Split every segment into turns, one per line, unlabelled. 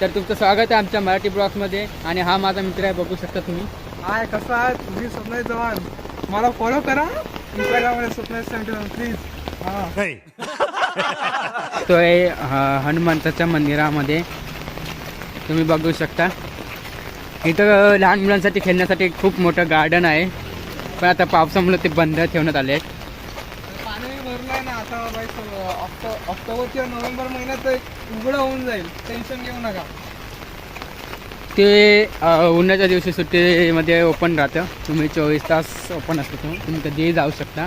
तर तुमचं स्वागत आहे आमच्या मराठी ब्लॉग्समध्ये आणि हा माझा मित्र आहे बघू शकता तुम्ही.
हाय कसा आहे तुम्ही स्वप्नाय चव्हाण. मला फॉलो करा. इंस्टाग्रामवर स्वप्नाय सेव्हन्टी वन प्लीज हां.
तो आहे ह- हनुमंताच्या मंदिरामध्ये. तुम्ही बघू शकता. इथं लहान मुलांसाठी खेळण्यासाठी खूप मोठं गार्डन आहे. पण आता पावसामुळे ते बंद ठेवण्यात आले आहेत.
ना आता बाई ऑक्टो ऑक्टोबर किंवा नोव्हेंबर महिन्यात ते उघडं होऊन जाईल. टेन्शन घेऊ नका.
ते उन्हाच्या दिवशी सुट्टीमध्ये ओपन राहतं. तुम्ही चोवीस तास ओपन असतो तुम्ही तुम्ही कधीही जाऊ शकता.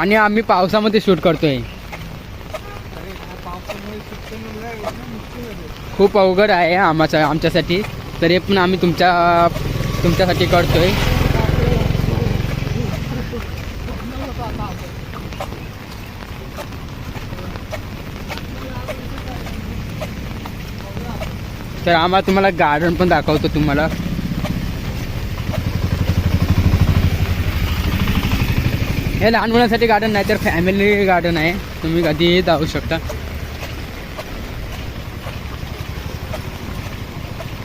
आणि आम्ही पावसामध्ये शूट करतोय.
आहे.
खूप अवघड आहे आम्हाच्या आमच्यासाठी. तरी पण आम्ही तुमच्या तुमच्यासाठी करतोय तर आम्हाला तुम्हाला गार्डन पण दाखवतो तुम्हाला. हे लहान मुलांसाठी गार्डन नाही तर फॅमिली गार्डन आहे. तुम्ही कधीही जाऊ शकता.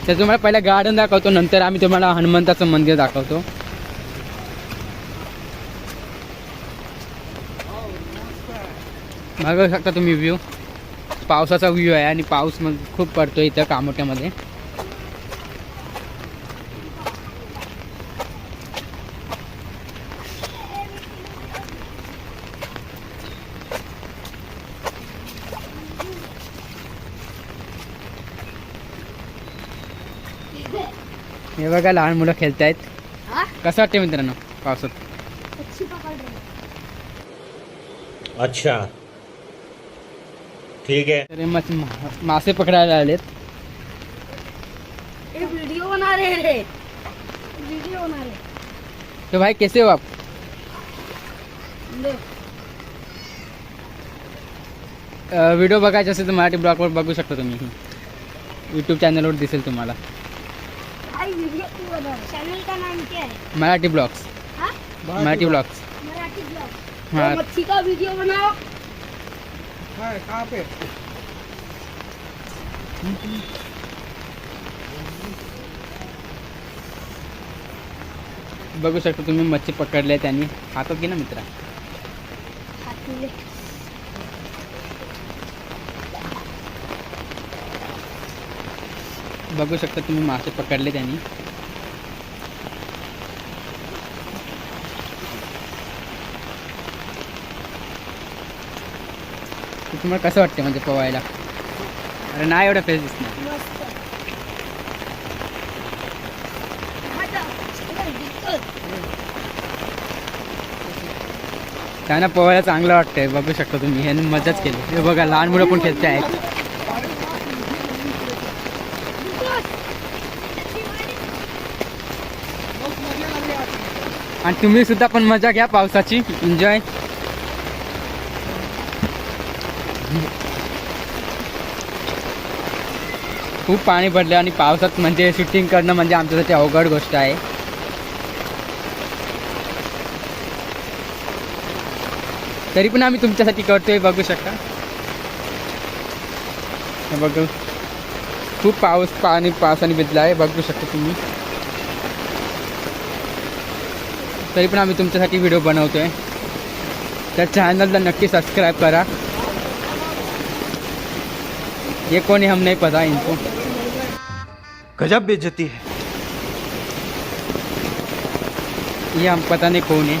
तर तुम्हाला पहिला गार्डन दाखवतो नंतर आम्ही तुम्हाला हनुमंताचं मंदिर दाखवतो. बघू शकता तुम्ही व्ह्यू पावसाचा व्ह्यू आहे आणि पाऊस मग खूप पडतो इथं कामोट्यामध्ये हे बघा लहान मुलं खेळतायत
हा?
कसं वाटते मित्रांनो? पावसात.
अच्छी
ठीक है
तर हे मच मासे पकडायला आलेत.
ये बना रहे रे. वीडियो बना रहे
तो भाई कैसे हो आप? व्हिडिओ बघायचे असेल तर मराठी ब्लॉगवर बघू शकता तुम्ही. यूट्यूब चॅनलवर दिसेल तुम्हाला
भाई वीडियो क्यों बना रहे चैनल का नाम क्या है?
मराठी ब्लॉग्स।
हाँ?
मराठी ब्लॉग्स।
मराठी ब्लॉग
हाँ।
तो मच्छी का वीडियो बनाओ।
कहाँ पे?
बघू शकता तुम्ही मच्छी पकडल्या त्यांनी. हातात घे ना मित्रा? बघू शकता तुम्ही मासे पकडले त्यांनी. तुम्हाला कसं वाटते म्हणजे पोवायला अरे नाही एवढा फेस दिसणार. त्यांना पोवायला चांगलं वाटतंय बघू शकता तुम्ही. ह्यांनी मजाच केली. हे बघा लहान मुलं पण खेळते आहेत
दिक्कत।
बहुत मजा आली आज
आणि तुम्ही सुद्धा पण मजा घ्या पावसाची. एन्जॉय खूप पाणी पडले आणि पावसात म्हणजे शूटिंग करणं म्हणजे आमच्यासाठी अवघड गोष्ट आहे. तरी पण आम्ही तुमच्यासाठी करतोय बघू शकता. बघू. खूप पाऊस पाणी पावसाने भिजला आहे बघू शकता तुम्ही. तरी पण आम्ही तुमच्यासाठी व्हिडिओ बनवतोय. त्या चॅनलला नक्की सबस्क्राईब करा. ये कोण हम नहीं पता इनको.
गजब बेइज्जती है।
ये हम पता नहीं कौन है।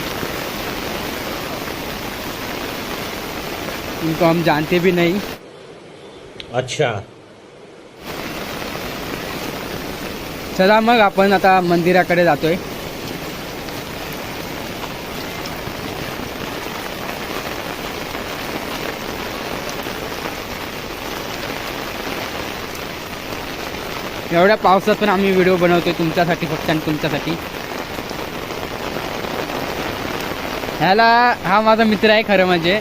इनको हम जानते भी नहीं।
अच्छा।
चला मग आपण आता मंदिराकडे जातोय. एवढ्या पावसात पण आम्ही व्हिडिओ बनवतोय तुमच्यासाठी फक्त आणि तुमच्यासाठी. ह्याला हा माझा मित्र आहे खरं म्हणजे.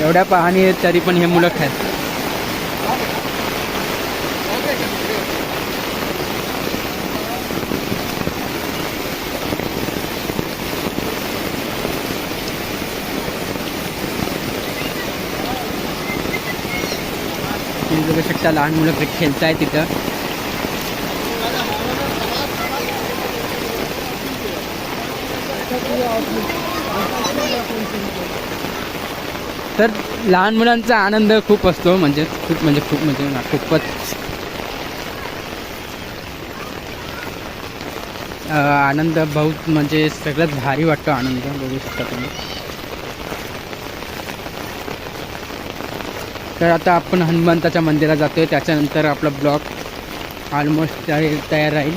एवढ्या पाहणी तरी पण हे मुलं खायचं बघू शकता लहान मुलं क्रिकेट खेळताय तिथं. तर लहान मुलांचा आनंद खूप असतो म्हणजे खूप म्हणजे खूप म्हणजे ना खूपच. आनंद बहुत म्हणजे सगळ्यात भारी वाटतो आनंद बघू शकता तुम्ही. तर आता आपण हनुमंताच्या मंदिरात जातोय. त्याच्यानंतर आपला ब्लॉग ऑलमोस्ट तयार राहील.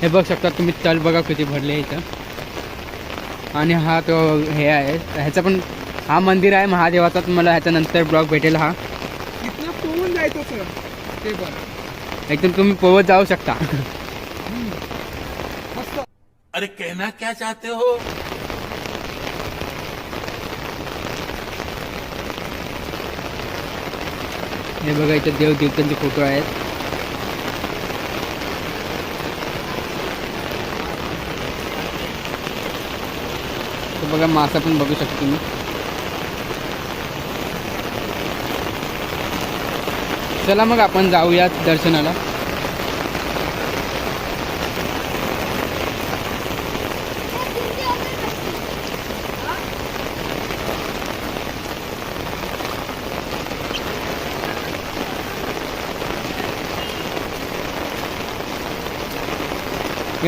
हे बघ शकता तुम्ही तल बघा किती भरले इथं. आणि हा तो हे आहे. ह्याचा पण हा मंदिर आहे महादेवाचा. तुम्हाला ह्याच्यानंतर ब्लॉग भेटेल हा.
इथनं पोहून जायचं सर. ते पण
एकदम तुम्ही पोवत जाऊ शकता.
अरे कहना क्या चाहते हो?
हे बघा इथे देव देवतांचे फोटो आहेत. बघा मासा पण बघू शकता तुम्ही. चला मग आपण जाऊयात दर्शनाला.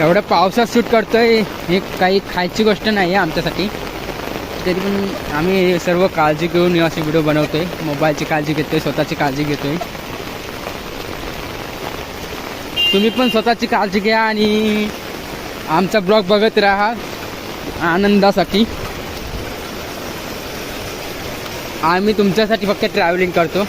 एवढं पावसात शूट करतोय हे काही खायची गोष्ट नाही आहे आमच्यासाठी. तरी पण आम्ही सर्व काळजी घेऊन असे व्हिडिओ बनवतोय. मोबाईलची काळजी घेतोय स्वतःची काळजी घेतोय. तुम्ही पण स्वतःची काळजी घ्या आणि आमचा ब्लॉग बघत राहा आनंदासाठी. आम्ही तुमच्यासाठी फक्त ट्रॅव्हलिंग करतो.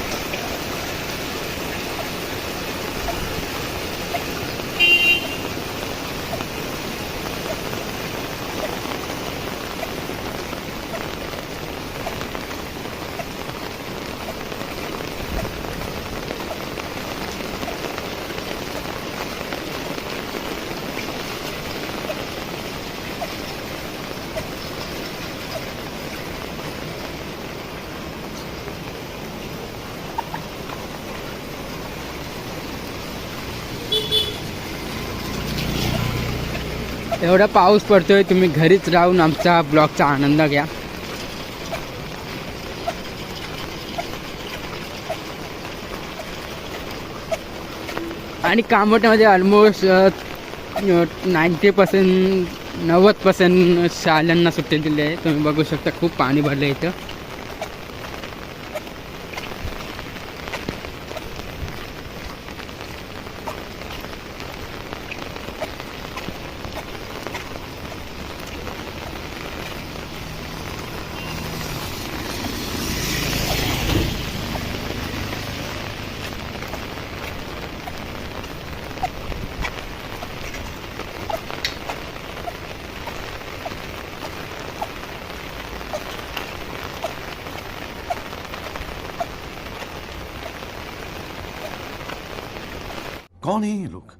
एवढा पाऊस पडतोय तुम्ही घरीच राहून आमचा ब्लॉगचा आनंद घ्या. आणि कामोट्यामध्ये ऑलमोस्ट नाईंटी पर्सेंट नव्वद पर्सेंट शाळांना सुट्टी दिली आहे. तुम्ही बघू शकता खूप पाणी भरलं इथं
कौन है ये लोग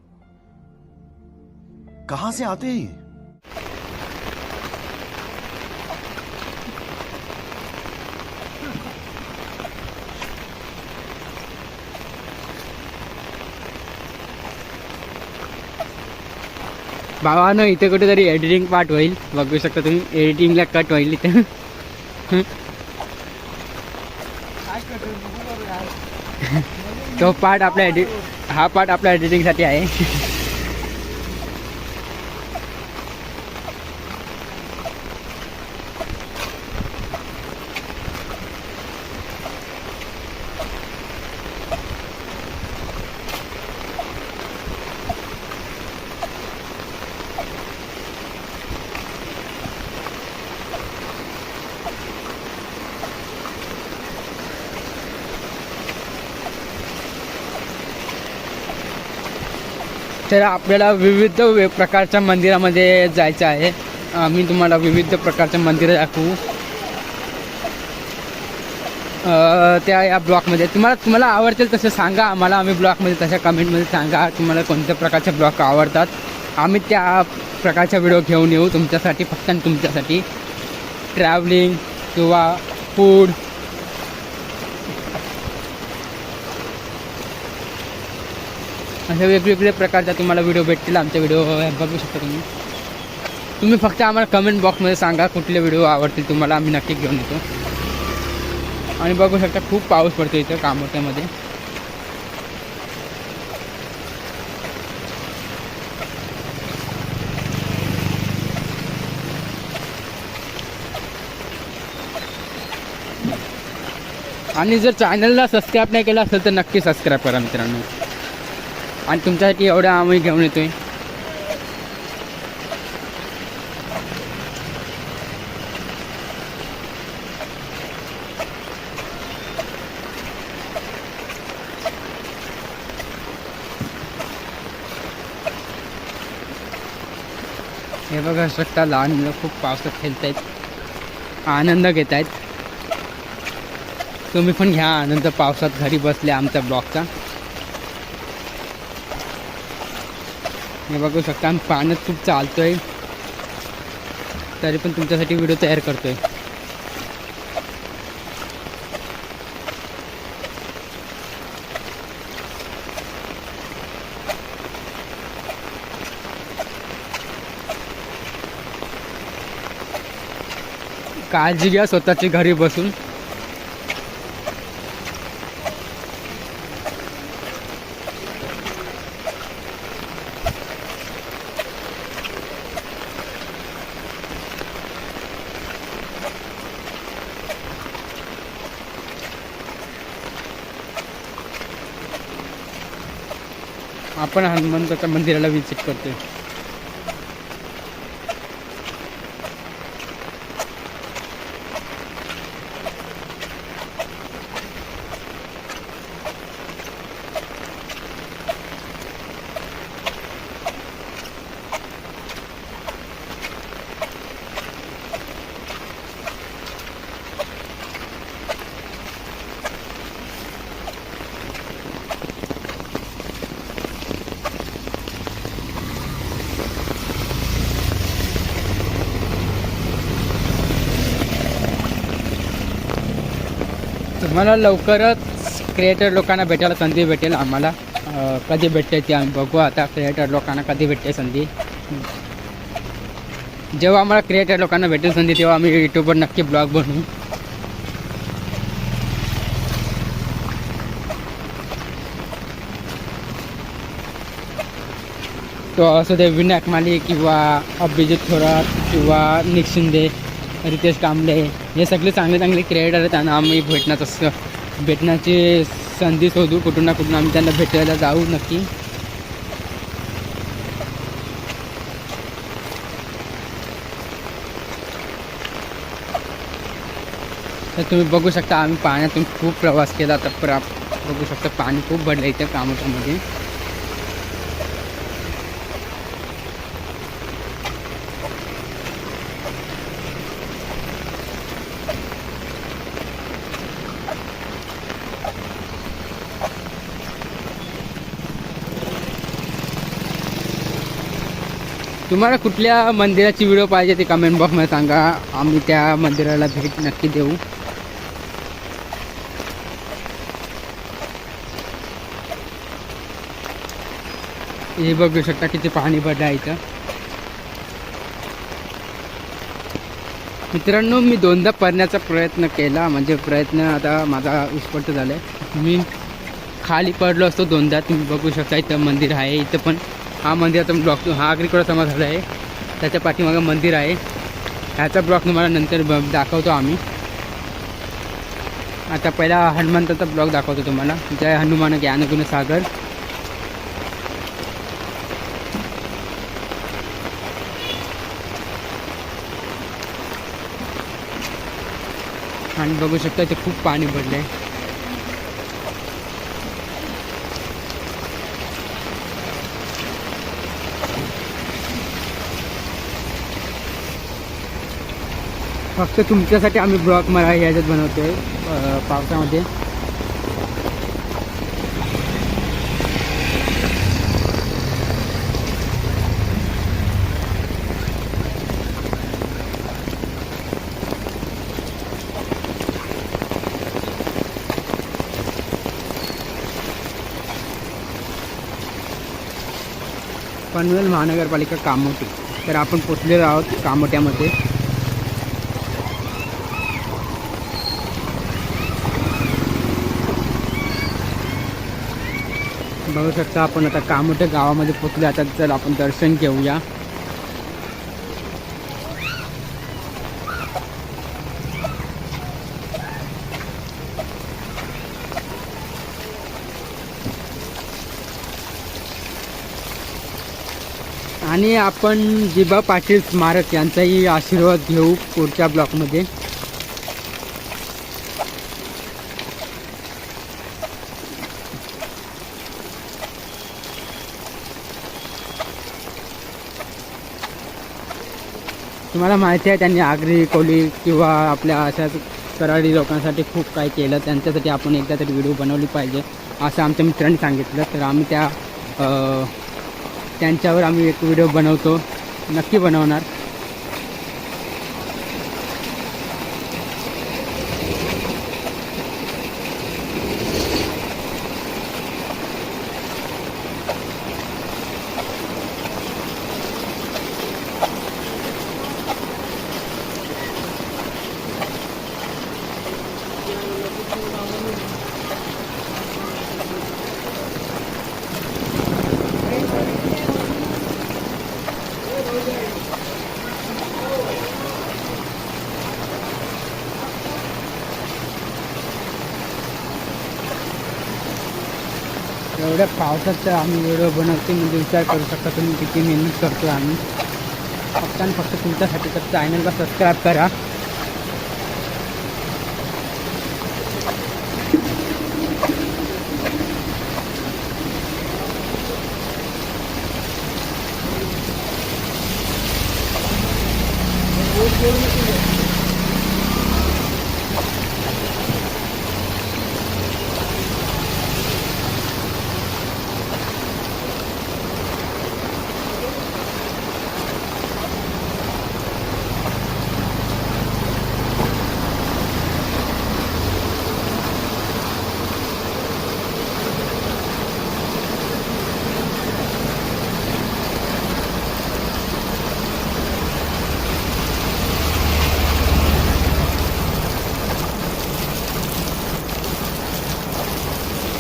कहां से आते हैं
भावानं इथे कुठेतरी एडिटिंग पार्ट होईल. बघू शकता तुम्ही एडिटिंगला कट होईल इथे. तो पार्ट आपल्या एडिट हा पार्ट आपल्या एडिटिंगसाठी आहे. तर आपल्याला विविध वे- प्रकारच्या मंदिरामध्ये जायचं आहे. आम्ही तुम्हाला विविध प्रकारच्या मंदिरं दाखवू. त्या या ब्लॉकमध्ये. तुम्हाला तुम्हाला आवडतील तसं सांगा. आम्हाला आम्ही ब्लॉकमध्ये तशा कमेंटमध्ये सांगा. तुम्हाला कोणत्या प्रकारचे ब्लॉक आवडतात. आम्ही त्या प्रकारचा व्हिडिओ घेऊन येऊ तुमच्यासाठी फक्त तुमच्यासाठी. ट्रॅव्हलिंग किंवा फूड अशा वेगवेगळ्या प्रकारचा तुम्हाला व्हिडिओ भेटतील आमच्या व्हिडिओ बघू शकता तुम्ही. तुम्ही फक्त आम्हाला कमेंट बॉक्समध्ये सांगा कुठले व्हिडिओ आवडतील तुम्हाला आम्ही नक्की घेऊन येतो. आणि बघू शकता खूप पाऊस पडतो इथं कामोट्यामध्ये. आणि जर चॅनलला सबस्क्राईब नाही केलं असेल तर नक्की सबस्क्राईब करा मित्रांनो. आणि तुमच्यासाठी एवढं आम्ही घेऊन येतोय. हे बघा शकता लहान मुलं खूप पावसात खेळत आहेत आनंद घेत आहेत तुम्ही पण घ्या आनंद पावसात घरी बसले आमच्या ब्लॉकचा हे बघू शकता आम्ही पाण्यात खूप चालतोय. तरी पण तुमच्यासाठी व्हिडिओ तयार करतोय. काळजी घ्या स्वतःची घरी बसून. आपण हनुमंताच्या मंदिराला विजिट करतोय? मला लवकरच क्रिएटर लोकांना भेटायला संधी भेटेल. आम्हाला कधी भेटते ती आम्ही बघू. आता क्रिएटर लोकांना कधी भेटते संधी? जेव्हा आम्हाला क्रिएटर लोकांना भेटेल संधी तेव्हा आम्ही यूट्यूबवर नक्की ब्लॉग बनवू. तो असू दे विनायक माली किंवा अभिजित थोरात किंवा निक शिंदे रितेश कांबळे हे सगळे चांगले चांगले क्रिएटर आहेत त्यांना आम्ही भेटण्याचं भेटण्याची संधी शोधू कुठून ना कुठून आम्ही त्यांना भेटायला जाऊ नक्की. तर तुम्ही बघू शकता आम्ही पाण्यातून खूप प्रवास केला तर प्रा बघू शकता पाणी खूप भरलं इथे कामाच्यामध्ये तुम्हाला कुठल्या मंदिराची व्हिडिओ पाहिजे ते कमेंट बॉक्समध्ये सांगा. आम्ही त्या मंदिराला भेट नक्की देऊ. हे बघू शकता किती पाणी पडलं आहे इथं. मित्रांनो मी दोनदा पडण्याचा प्रयत्न केला. म्हणजे प्रयत्न आता माझा उस्पट झाला आहे मी खाली पडलो असतो दोनदा. तुम्ही बघू शकता इथं मंदिर आहे इथं पण. हा मंदिराचा ब्लॉक हा आग्रिकोडा समाज झाला आहे. त्याच्या पाठीमागं मंदिर आहे. ह्याचा ब्लॉक तुम्हाला नंतर ब दाखवतो आम्ही. आता पहिला हनुमंताचा ब्लॉक दाखवतो तुम्हाला. जय हनुमान ज्ञानगुण सागर आणि बघू शकता इथे खूप पाणी पडलं आहे फक्त तुमच्यासाठी आम्ही ब्लॉक मला ह्याच्यात बनवतो आहे पावसामध्ये. पनवेल महानगरपालिका कामोटी. तर आपण पोचलेलो आहोत कामोट्यामध्ये. बघू शकता आपण आता कामोठ्या गावामध्ये पोचले आता चल आपण दर्शन घेऊया. आणि आपण जिबा पाटील स्मारक यांचाही आशीर्वाद घेऊ पुढच्या ब्लॉकमध्ये. तुम्हाला माहिती आहे त्यांनी आगरी कोली किंवा आपल्या अशा कराडी लोकांसाठी खूप काही केलं. त्यांच्यासाठी आपण एकदा तरी व्हिडिओ बनवली पाहिजे असं आमच्या मित्रांनी सांगितलं. तर आम्ही त्या त्यांच्यावर आम्ही एक व्हिडिओ बनवतो. नक्की बनवणार. एवढ्या पावसात तर आम्ही व्हिडिओ बनवते म्हणजे विचार करू शकता तुम्ही किती मेहनत करतो आम्ही. फक्त आणि फक्त तुमच्यासाठी तर चॅनलला सबस्क्राईब करा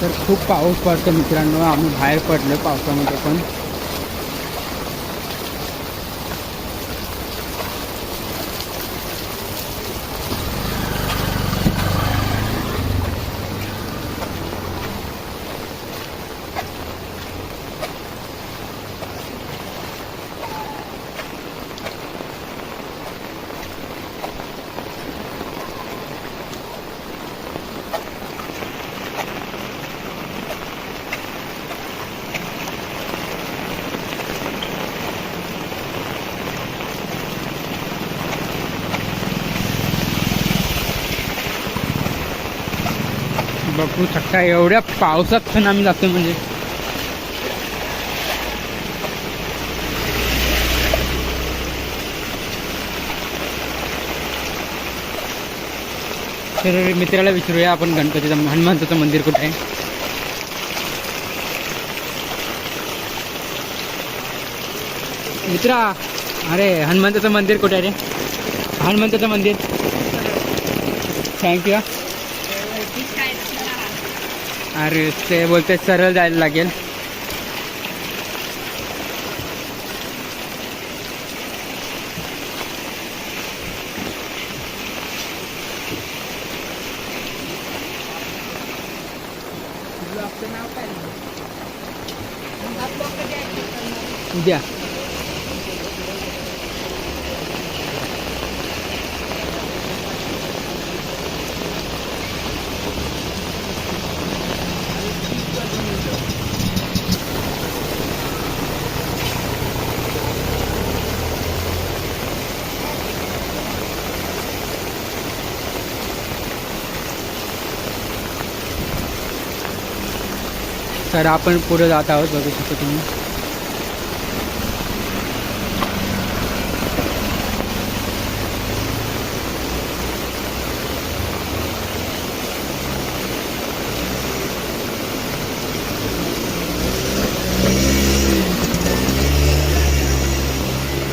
तर खूप पाऊस पडतो मित्रांनो. आम्ही बाहेर पडलो पावसामध्ये पण. बघू शकता. एवढ्या पावसात पण आम्ही जातो म्हणजे. तर मित्राला विचारूया आपण गणपतीचं हनुमंताचं मंदिर कुठे आहे? मित्रा अरे हनुमंताचं मंदिर कुठे आहे रे? हनुमंताचं मंदिर. थँक्यू अरे ते बोलते सरळ जायला लागेल. द्या. तर आपण पुढे जात आहोत बघू शकतो तुम्ही.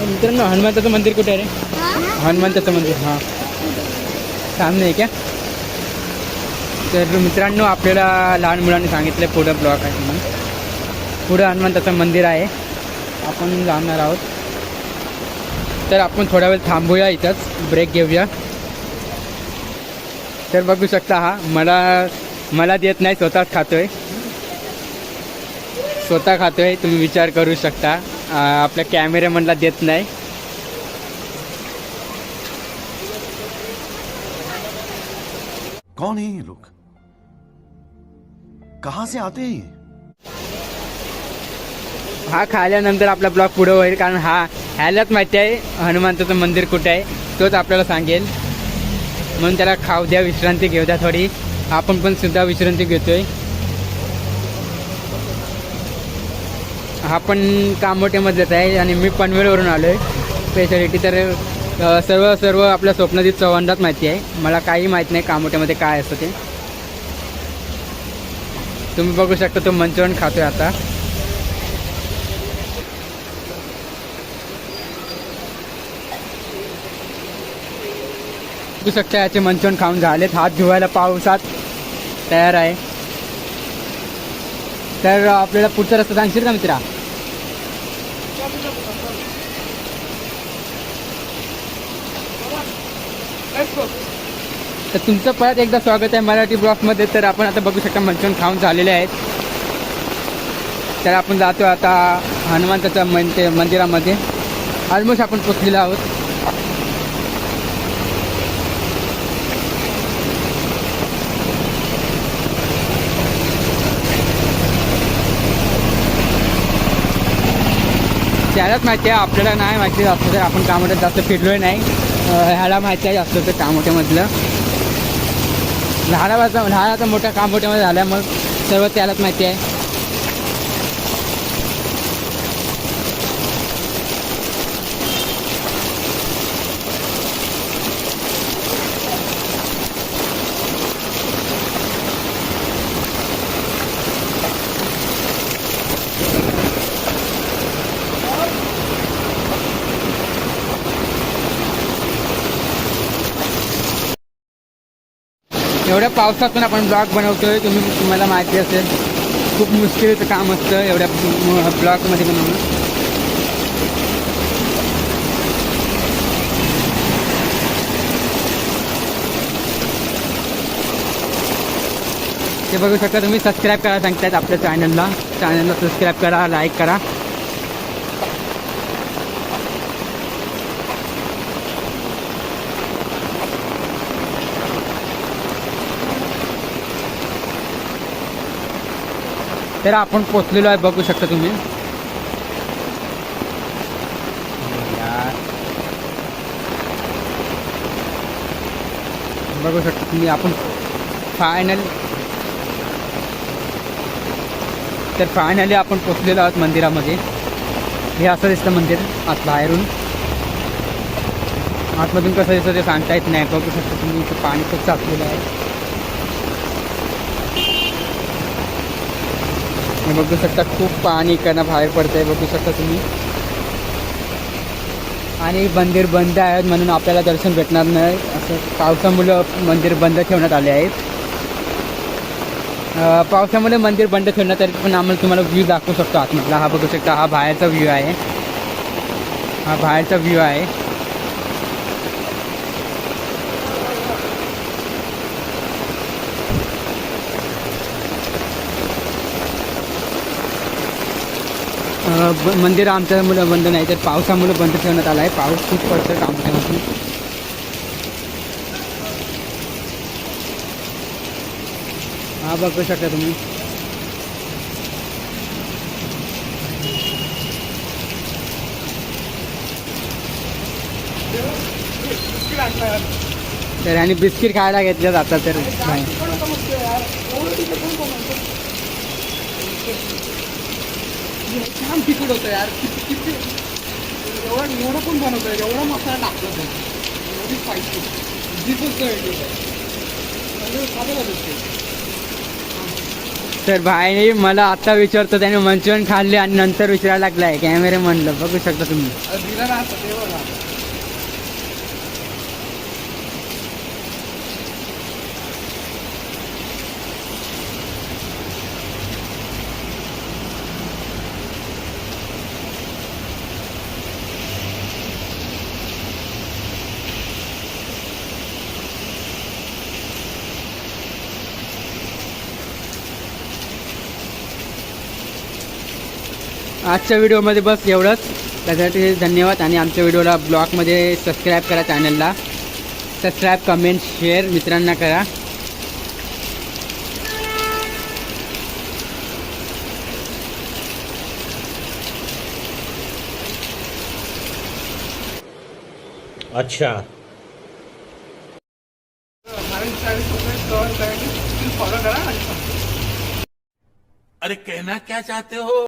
मित्रांनो हनुमंताचं मंदिर कुठे आहे रे? हनुमंताचं मंदिर हाँ. सामने आहे क्या? तर मित्रांनो आपल्याला लहान मुलांनी सांगितलं पुढं ब्लॉक आहे म्हणून. पुढं हनुमंताचं मंदिर आहे. आपण जाणार आहोत. तर आपण थोडा वेळ थांबूया इथंच. ब्रेक घेऊया. तर बघू शकता हा मला मला देत नाही स्वतःच खातोय. स्वतः खातोय तुम्ही विचार करू शकता. आपल्या कॅमेरामनला देत नाही.
कौन है ये लोग? कहां से आते हैं
हा खाल्यानंतर आपला ब्लॉग पुढे होईल कारण हा ह्यालाच माहिती आहे हनुमंताचं मंदिर कुठे आहे तोच आपल्याला सांगेल. म्हणून त्याला खाऊ द्या विश्रांती घेऊ द्या थोडी. आपण पण सुद्धा विश्रांती घेतोय. हा पण कामोठ्यामध्येच आहे आणि मी पनवेलवरून आलो आहे स्पेशालिटी तर सर्व सर्व आपल्या स्वप्नजित चव्हाणलाच माहिती आहे. मला काही माहीत नाही कामोठ्यामध्ये काय असतं ते. तुम्ही बघू शकता तो मंचुरियन खातोय आता. बघू शकता याचे मंचुरियन खाऊन झालेत. हात धुवायला पावसात तयार आहे. तर आपल्याला पुढचा रस्ता सांगशील का मित्रा? तर तुमचं परत एकदा स्वागत आहे मराठी ब्लॉकमध्ये तर आपण आता बघू शकता मंचन खाऊन झालेले आहेत. तर आपण जातो आता हनुमंताच्या मंदिर मंदिरामध्ये. ऑलमोस्ट आपण पोचलेलो आहोत. त्यालाच माहिती आहे आपल्याला नाही माहिती जास्त तर आपण कामोट्यात जास्त फिरलोय नाही. ह्याला माहिती आहे जास्त तर कामोट्यामधलं लहानापासून लहानाचा मोठ्या कामोट्यामध्ये झाल्या मग सर्व त्यालाच माहिती आहे. एवढ्या पावसात पण आपण ब्लॉग बनवतोय तुम्ही तुम्हाला माहिती असेल खूप मुश्किलचं काम असतं एवढ्या ब्लॉगमध्ये बनवणं. ते बघू शकता तुम्ही सबस्क्राईब करा सांगतायत आपल्या चॅनलला चॅनलला सबस्क्राईब करा लाईक करा. तर आपण पोचलेलो आहे बघू शकता तुम्ही. बघू शकता तुम्ही आपण फायनल तर फायनली आपण पोचलेलो आहोत मंदिरामध्ये. हे असं दिसतं मंदिर आत बाहेरून. आतमधून कसं दिसतं ते सांगता येत नाही. बघू शकता तुम्ही इथं पाणी खूप साचलेलं आहे. आणि बघू शकता खूप पाणी इकडनं बाहेर पडतंय बघू शकता तुम्ही. आणि मंदिर बंद आहेत म्हणून आपल्याला दर्शन भेटणार नाही. असं पावसामुळं मंदिर बंद ठेवण्यात आले आहेत. पावसामुळे मंदिर बंद ठेवण्यात आले पण आम्हाला तुम्हाला व्ह्यू दाखवू शकतो आतमधला. हा बघू शकता हा बाहेरचा व्ह्यू आहे. हा बाहेरचा व्ह्यू आहे. मंदिर आमच्यामुळं बंद नाही तर पावसामुळे बंद ठेवण्यात आला आहे. पाऊस खूप पडतो आमच्यापासून हा बघू शकता तुम्ही. तर आणि बिस्किट खायला घेतलं जातात तर नाही
छान तिखट होतं यार. किती किती एवढं एवढं पण बनवतं एवढा मसाला टाकतो तो. एवढी स्पायसी होतं. ते.
तर भाई मला आता विचारतो त्याने मंचुरियन खाल्ले आणि नंतर विचारायला लागलाय. कॅमेरे म्हणलं बघू शकता तुम्ही. आजच्या व्हिडिओमध्ये बस एवढंच. त्यासाठी धन्यवाद आणि आमच्या व्हिडिओला ब्लॉगमध्ये सबस्क्राईब करा चॅनलला. सबस्क्राईब कमेंट शेअर मित्रांना करा.
अच्छा. अरे कहना क्या चाहते हो?